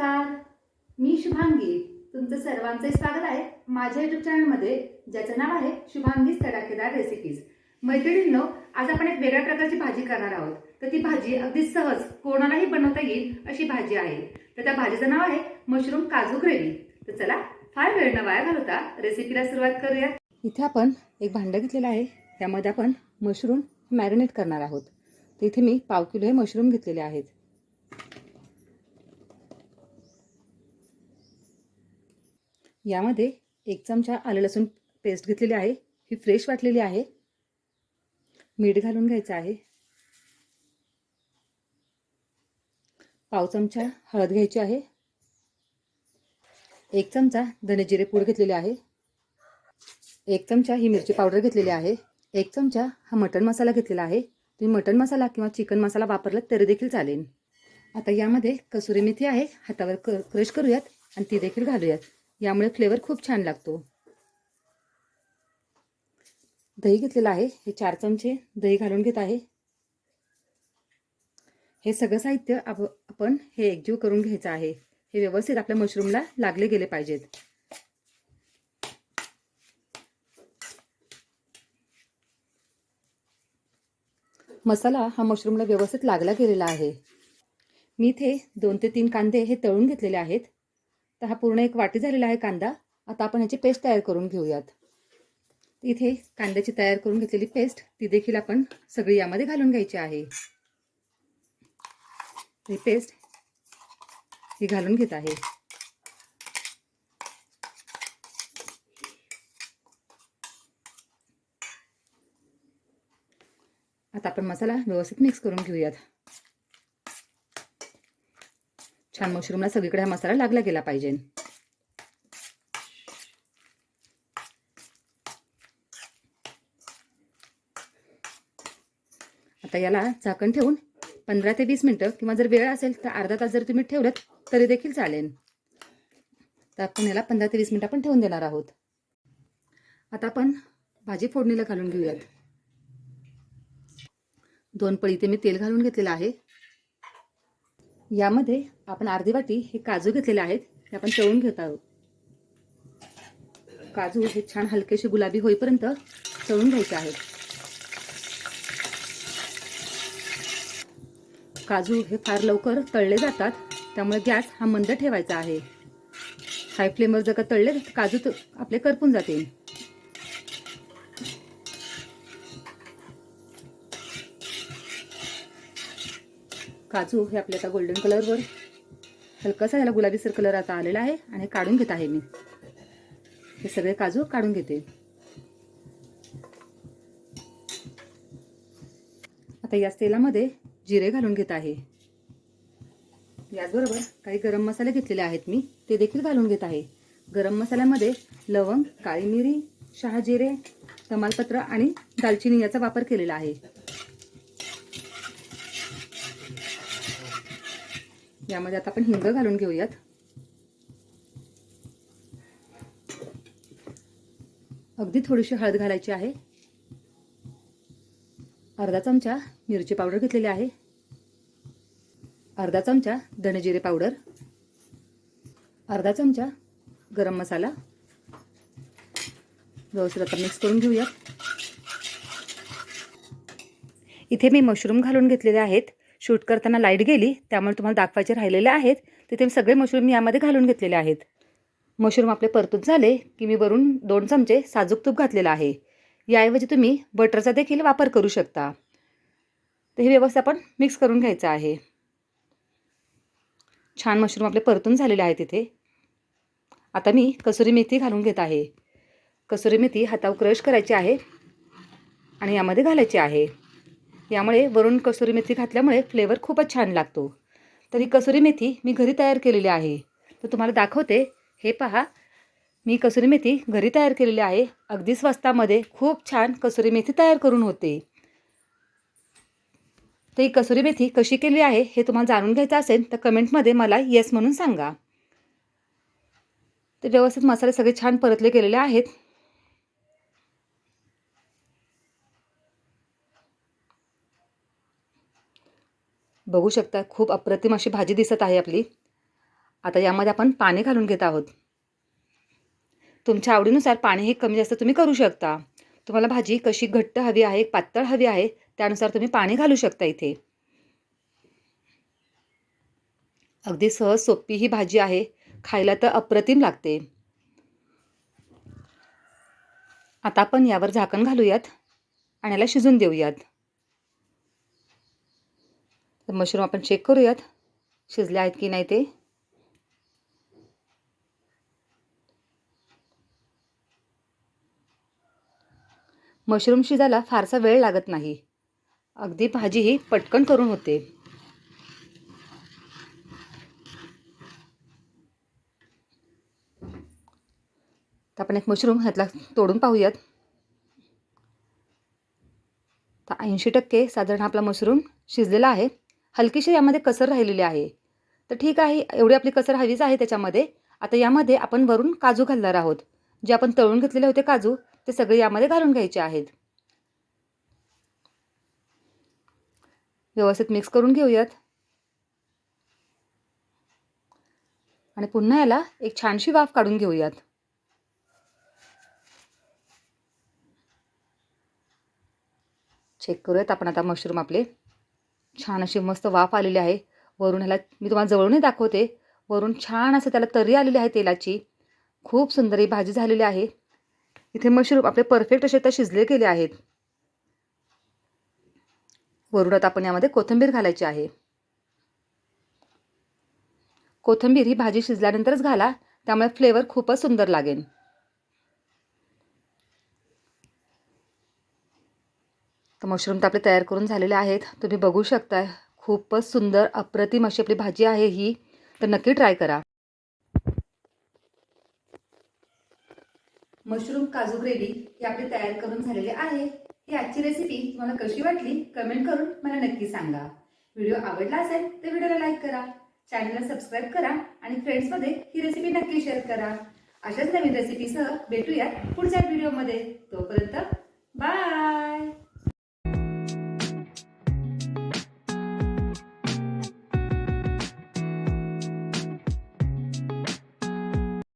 नमस्कार. मी शुभांगी. तुमचं सर्वांचे स्वागत आहे माझ्या युट्यूब चॅनलमध्ये ज्याचं नाव आहे शुभांगीज तडाखेदार रेसिपीज मैत्रिणींनो आज आपण एक वेगळ्या प्रकारची भाजी करणार आहोत. तर ती भाजी अगदी सहज कोणालाही बनवता येईल अशी भाजी आहे. तर त्या भाजीचं नाव आहे मशरूम काजू ग्रेव्ही. तर चला फार वेळ न वाया घालवता रेसिपीला सुरुवात करूया. इथे आपण एक भांडं घेतलेलं आहे. त्यामध्ये आपण मशरूम मॅरिनेट करणार आहोत. तर इथे मी पाव किलो हे मशरूम घेतलेले आहेत. यामध्ये एक चमचा आलं लसूण पेस्ट घेतलेली आहे. ही फ्रेश वाटलेली आहे. मीठ घालून घ्यायचं आहे. पाव चमचा हळद घ्यायची आहे. एक चमचा धने पूड घेतलेली आहे. एक चमचा ही मिरची पावडर घेतलेली आहे. एक चमचा हा मटण मसाला घेतलेला आहे. तुम्ही मटण मसाला किंवा चिकन मसाला वापरला तरी देखील चालेल. आता यामध्ये कसुरी मेथी आहे. हातावर क क्रश करूयात आणि ती देखील घालूयात. यामुळे फ्लेवर खूप छान लागतो. दही घेतलेलं आहे. हे चार चमचे दही घालून घेत आहे. हे सगळं साहित्य आप आपण हे एकजीव करून घ्यायचं आहे. हे व्यवस्थित आपल्या मशरूमला लागले गेले पाहिजेत. मसाला हा मशरूमला व्यवस्थित लागला गेलेला आहे. मी इथे दोन ते तीन कांदे हे तळून घेतलेले आहेत. तर हा पूर्ण एक वाटी झालेला आहे कांदा. आता आपण ह्याची पेस्ट तयार करून घेऊयात. इथे कांद्याची तयार करून घेतलेली पेस्ट ती देखील आपण सगळी यामध्ये घालून घ्यायची आहे. ही पेस्ट ही घालून घेत आहे. आता आपण मसाला व्यवस्थित मिक्स करून घेऊयात. छान मशरूमला सगळीकडे हा मसाला लागला गेला पाहिजे. आता याला झाकण ठेवून पंधरा ते वीस मिनटं किंवा जर वेळ असेल तर अर्धा तास जर तुम्ही ठेवलं तरी देखील चालेल. तर आपण याला पंधरा ते वीस मिनटं आपण ठेवून देणार आहोत. आता आपण भाजी फोडणीला घालून घेऊयात. दोन पळी ते मी तेल घालून घेतलेलं आहे. यामध्ये आपण अर्धी वाटी हे काजू घेतलेले आहेत ते आपण तळून घेत आहोत. काजू हे छान हलकेसे गुलाबी होईपर्यंत तळून घ्यायचे आहेत. काजू हे फार लवकर तळले जातात त्यामुळे गॅस हा मंद ठेवायचा आहे. हाय फ्लेमवर जर का तळले तर काजू आपले करपून जातील. काजू हे आपल्या आता गोल्डन कलरवर हलकासा याला गुलाबीसर कलर आता आलेला आहे आणि काढून घेत आहे मी. हे सगळे काजू काढून घेते. आता याच तेलामध्ये जिरे घालून घेत आहे. याचबरोबर काही गरम मसाले घेतलेले आहेत मी ते देखील घालून घेत आहे. गरम मसाल्यामध्ये लवंग काळी मिरी शहाजिरे तमालपत्र आणि दालचिनी याचा वापर केलेला आहे. यामध्ये आता आपण हिंग घालून घेऊयात. अगदी थोडीशी हळद घालायची आहे. अर्धा चमचा मिरची पावडर घेतलेली आहे. अर्धा चमचा धनेजिरे पावडर. अर्धा चमचा गरम मसाला. व्यवस्थित आता मिक्स करून घेऊया इथे मी मशरूम घालून घेतलेले आहेत. शूट करताना लाइट गेली त्यामुळे तुम्हाला दाखवायचे राहिलेले आहेत. तिथे मी सगळे मशरूम मी यामध्ये घालून घेतलेले आहेत. मशरूम आपले परतून झाले की मी वरून दोन चमचे साजूक तूप घातलेलं आहे. याऐवजी तुम्ही बटरचा देखील वापर करू शकता. तर हे व्यवस्था आपण मिक्स करून घ्यायचं आहे. छान मशरूम आपले परतून झालेले आहेत तिथे. आता मी कसुरी मेथी घालून घेत आहे. कसुरी मेथी हातावर क्रश करायची आहे आणि यामध्ये घालायची आहे. यामुळे वरून कसुरी मेथी घातल्यामुळे फ्लेवर खूपच छान लागतो. तर ही कसुरी मेथी मी घरी तयार केलेली आहे. तर तुम्हाला दाखवते. हे पहा. मी कसुरी मेथी घरी तयार केलेली आहे. अगदी स्वस्तामध्ये खूप छान कसुरी मेथी तयार करून होते. तर ही कसुरी मेथी कशी केली आहे हे तुम्हाला जाणून घ्यायचं असेल तर कमेंटमध्ये मला येस म्हणून सांगा. तर व्यवस्थित मसाले सगळे छान परतले गेलेले आहेत. बघू शकता खूप अप्रतिम अशी भाजी दिसत आहे आपली. आता यामध्ये आपण पाणी घालून घेत आहोत. तुमच्या आवडीनुसार पाणी हे कमी जास्त तुम्ही करू शकता. तुम्हाला भाजी कशी घट्ट हवी आहे पातळ हवी आहे त्यानुसार तुम्ही पाणी घालू शकता इथे. अगदी सहज सोपी ही भाजी आहे. खायला तर अप्रतिम लागते. आता आपण यावर झाकण घालूयात आणि याला शिजून देऊयात. तर मशरूम आपण चेक करूयात. शिजले आहेत की नाही ते. मशरूम शिजायला फारसा वेळ लागत नाही. अगदी भाजी ही पटकन करून होते. तर आपण एक मशरूम ह्यातला तोडून पाहूयात. तर ऐंशी टक्के साधारण आपला मशरूम शिजलेला आहे. हलकीशी यामध्ये कसर राहिलेली आहे. तर ठीक आहे एवढी आपली कसर हवीच आहे त्याच्यामध्ये. आता यामध्ये आपण वरून काजू घालणार आहोत. जे आपण तळून घेतलेले होते काजू ते सगळे यामध्ये घालून घ्यायचे आहेत. व्यवस्थित मिक्स करून घेऊयात. आणि पुन्हा याला एक छानशी वाफ काढून घेऊयात. चेक करूयात आपण आता मशरूम आपले. छान अशी मस्त वाफ आलेली आहे. वरून ह्याला मी तुम्हाला जवळूनही दाखवते. वरून छान असं त्याला तरी आलेली आहे तेलाची. खूप सुंदर ही भाजी झालेली आहे. इथे मशरूम आपले परफेक्ट असे तर शिजले गेले आहेत. वरून आता आपण यामध्ये कोथिंबीर घालायची आहे. कोथिंबीर ही भाजी शिजल्यानंतरच घाला. त्यामुळे फ्लेवर खूपच सुंदर लागेल. तर मशरूम तर आपले तयार करून झालेले आहेत. तुम्ही बघू शकताय खूपच सुंदर अप्रतिम अशी आपली भाजी आहे ही. तर नक्की ट्राय करा. मशरूम काजू ग्रेव्ही ही आपली तयार करून झालेली आहे. ही आजची रेसिपी तुम्हाला कशी वाटली कमेंट करून मला नक्की सांगा. व्हिडिओ आवडला असेल तर व्हिडिओला लाईक करा. चॅनलला सबस्क्राईब करा आणि फ्रेंड्समध्ये ही रेसिपी नक्की शेअर करा. अशाच नवीन रेसिपीसह भेटूयात पुढच्या व्हिडिओमध्ये तोपर्यंत बाय